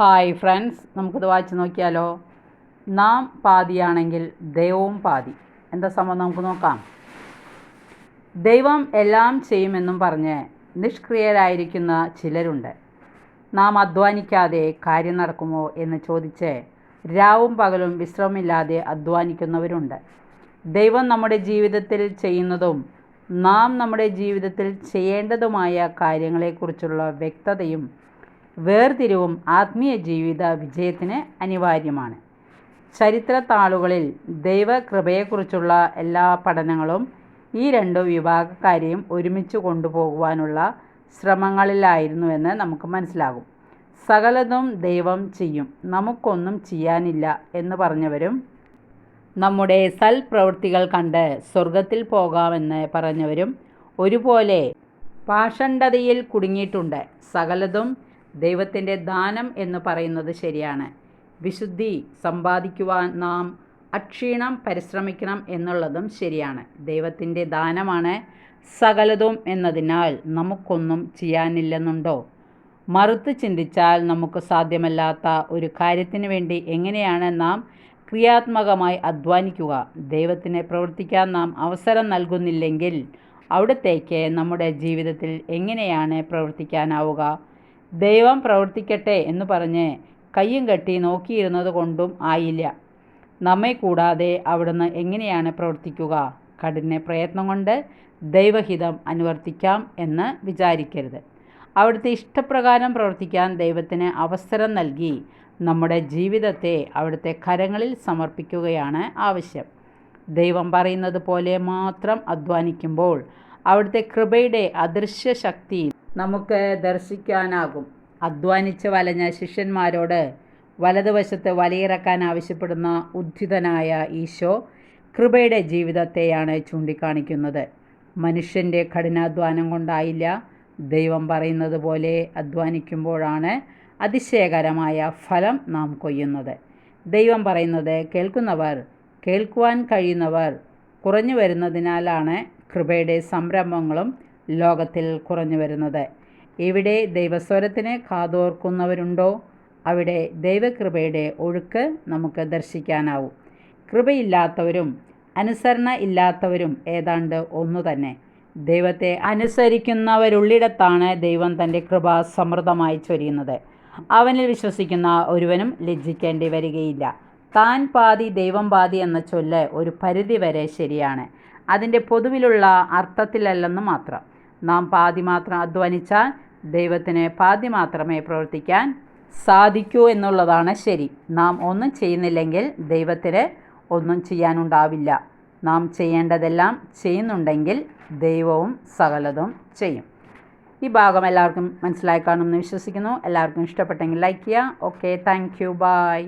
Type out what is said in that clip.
Hi friends നമുക്കിത് വായിച്ച് നോക്കിയാലോ? നാം പാതിയാണെങ്കിൽ ദൈവവും പാതി. എന്താ സംഭവം നമുക്ക് നോക്കാം. ദൈവം എല്ലാം ചെയ്യുമെന്നും പറഞ്ഞ് നിഷ്ക്രിയരായിരിക്കുന്ന ചിലരുണ്ട്. നാം അധ്വാനിക്കാതെ കാര്യം നടക്കുമോ എന്ന് ചോദിച്ച് രാവും പകലും വിശ്രമമില്ലാതെ അധ്വാനിക്കുന്നവരുണ്ട്. ദൈവം നമ്മുടെ ജീവിതത്തിൽ ചെയ്യുന്നതും നാം നമ്മുടെ ജീവിതത്തിൽ ചെയ്യേണ്ടതുമായ കാര്യങ്ങളെക്കുറിച്ചുള്ള വ്യക്തതയും വേർതിരിവും ആത്മീയ ജീവിത വിജയത്തിന് അനിവാര്യമാണ്. ചരിത്ര താളുകളിൽ ദൈവകൃപയെക്കുറിച്ചുള്ള എല്ലാ പഠനങ്ങളും ഈ രണ്ട് വിഭാഗക്കാരെയും ഒരുമിച്ച് കൊണ്ടുപോകുവാനുള്ള ശ്രമങ്ങളിലായിരുന്നുവെന്ന് നമുക്ക് മനസ്സിലാകും. സകലതും ദൈവം ചെയ്യും. നമുക്കൊന്നും ചെയ്യാനില്ല എന്ന് പറഞ്ഞവരും നമ്മുടെ സൽപ്രവൃത്തികൾ കണ്ട് സ്വർഗത്തിൽ പോകാമെന്ന് പറഞ്ഞവരും ഒരുപോലെ പാഷണ്ഡതയിൽ കുടുങ്ങിയിട്ടുണ്ട്. സകലതും ദൈവത്തിന്റെ ദാനം എന്ന് പറയുന്നത് ശരിയാണ്. വിശുദ്ധി സമ്പാദിക്കുവാൻ നാം അക്ഷീണം പരിശ്രമിക്കണം എന്നുള്ളതും ശരിയാണ്. ദൈവത്തിന്റെ ദാനമാണ് സകലതും എന്നതിനാൽ നമുക്കൊന്നും ചെയ്യാനില്ലെന്നുണ്ടോ? മറുത്ത് ചിന്തിച്ചാൽ നമുക്ക് സാധ്യമല്ലാത്ത ഒരു കാര്യത്തിന് വേണ്ടി എങ്ങനെയാണ് നാം ക്രിയാത്മകമായി അധ്വാനിക്കുക? ദൈവത്തിന് പ്രവർത്തിക്കാൻ നാം അവസരം നൽകുന്നില്ലെങ്കിൽ അവിടത്തേക്ക് നമ്മുടെ ജീവിതത്തിൽ എങ്ങനെയാണ് പ്രവർത്തിക്കാനാവുക? ദൈവം പ്രവർത്തിക്കട്ടെ എന്ന് പറഞ്ഞ് കയ്യും കെട്ടി നോക്കിയിരുന്നത് കൊണ്ടും ആയില്ല. നമ്മെ കൂടാതെ അവിടുന്ന് എങ്ങനെയാണ് പ്രവർത്തിക്കുക? കഠിന പ്രയത്നം കൊണ്ട് ദൈവഹിതം അനുവർത്തിക്കാം എന്ന് വിചാരിക്കരുത്. അവിടുത്തെ ഇഷ്ടപ്രകാരം പ്രവർത്തിക്കാൻ ദൈവത്തിന് അവസരം നൽകി നമ്മുടെ ജീവിതത്തെ അവിടുത്തെ കരങ്ങളിൽ സമർപ്പിക്കുകയാണ് ആവശ്യം. ദൈവം പറയുന്നത് പോലെ മാത്രം അധ്വാനിക്കുമ്പോൾ അവിടുത്തെ കൃപയുടെ അദൃശ്യ ശക്തി നമുക്ക് ദർശിക്കാനാകും. അധ്വാനിച്ച് വലഞ്ഞ ശിഷ്യന്മാരോട് വലതുവശത്ത് വലയിറക്കാൻ ആവശ്യപ്പെടുന്ന ഉദ്ധിതനായ ഈശോ കൃപയുടെ ജീവിതത്തെയാണ് ചൂണ്ടിക്കാണിക്കുന്നത്. മനുഷ്യന്റെ കഠിനാധ്വാനം കൊണ്ടായില്ല. ദൈവം പറയുന്നത് പോലെ അധ്വാനിക്കുമ്പോഴാണ് അതിശയകരമായ ഫലം നാം കൊയ്യുന്നത്. ദൈവം പറയുന്നത് കേൾക്കുന്നവർ കേൾക്കുവാൻ കഴിയുന്നവർ കുറഞ്ഞു വരുന്നതിനാലാണ് കൃപയുടെ സംരംഭങ്ങളും ലോകത്തിൽ കുറഞ്ഞു വരുന്നത്. ഇവിടെ ദൈവസ്വരത്തിന് കാതോർക്കുന്നവരുണ്ടോ അവിടെ ദൈവകൃപയുടെ ഒഴുക്ക് നമുക്ക് ദർശിക്കാനാവും. കൃപയില്ലാത്തവരും അനുസരണ ഇല്ലാത്തവരും ഏതാണ്ട് ഒന്നു തന്നെ. ദൈവത്തെ അനുസരിക്കുന്നവരുള്ളിടത്താണ് ദൈവം തന്റെ കൃപ സമൃദ്ധമായി ചൊരിയുന്നത്. അവനിൽ വിശ്വസിക്കുന്ന ഒരുവനും ലജ്ജിക്കേണ്ടി വരികയില്ല. താൻ പാതി ദൈവം പാതി എന്ന ചൊല്ല് ഒരു പരിധി വരെ ശരിയാണ്. അതിന്റെ പൊതുവിലുള്ള അർത്ഥത്തിലല്ലെന്ന് മാത്രം. നാം പാതി മാത്രം അധ്വാനിച്ചാൽ ദൈവത്തിന് പാതി മാത്രമേ പ്രവർത്തിക്കാൻ സാധിക്കൂ എന്നുള്ളതാണ് ശരി. നാം ഒന്നും ചെയ്യുന്നില്ലെങ്കിൽ ദൈവത്തിന് ഒന്നും ചെയ്യാനുണ്ടാവില്ല. നാം ചെയ്യേണ്ടതെല്ലാം ചെയ്യുന്നുണ്ടെങ്കിൽ ദൈവവും സകലതും ചെയ്യും. ഈ ഭാഗം എല്ലാവർക്കും മനസ്സിലായി കാണുമെന്ന് വിശ്വസിക്കുന്നു. എല്ലാവർക്കും ഇഷ്ടപ്പെട്ടെങ്കിൽ ലൈക്ക് ചെയ്യുക. Okay thank you. ബൈ.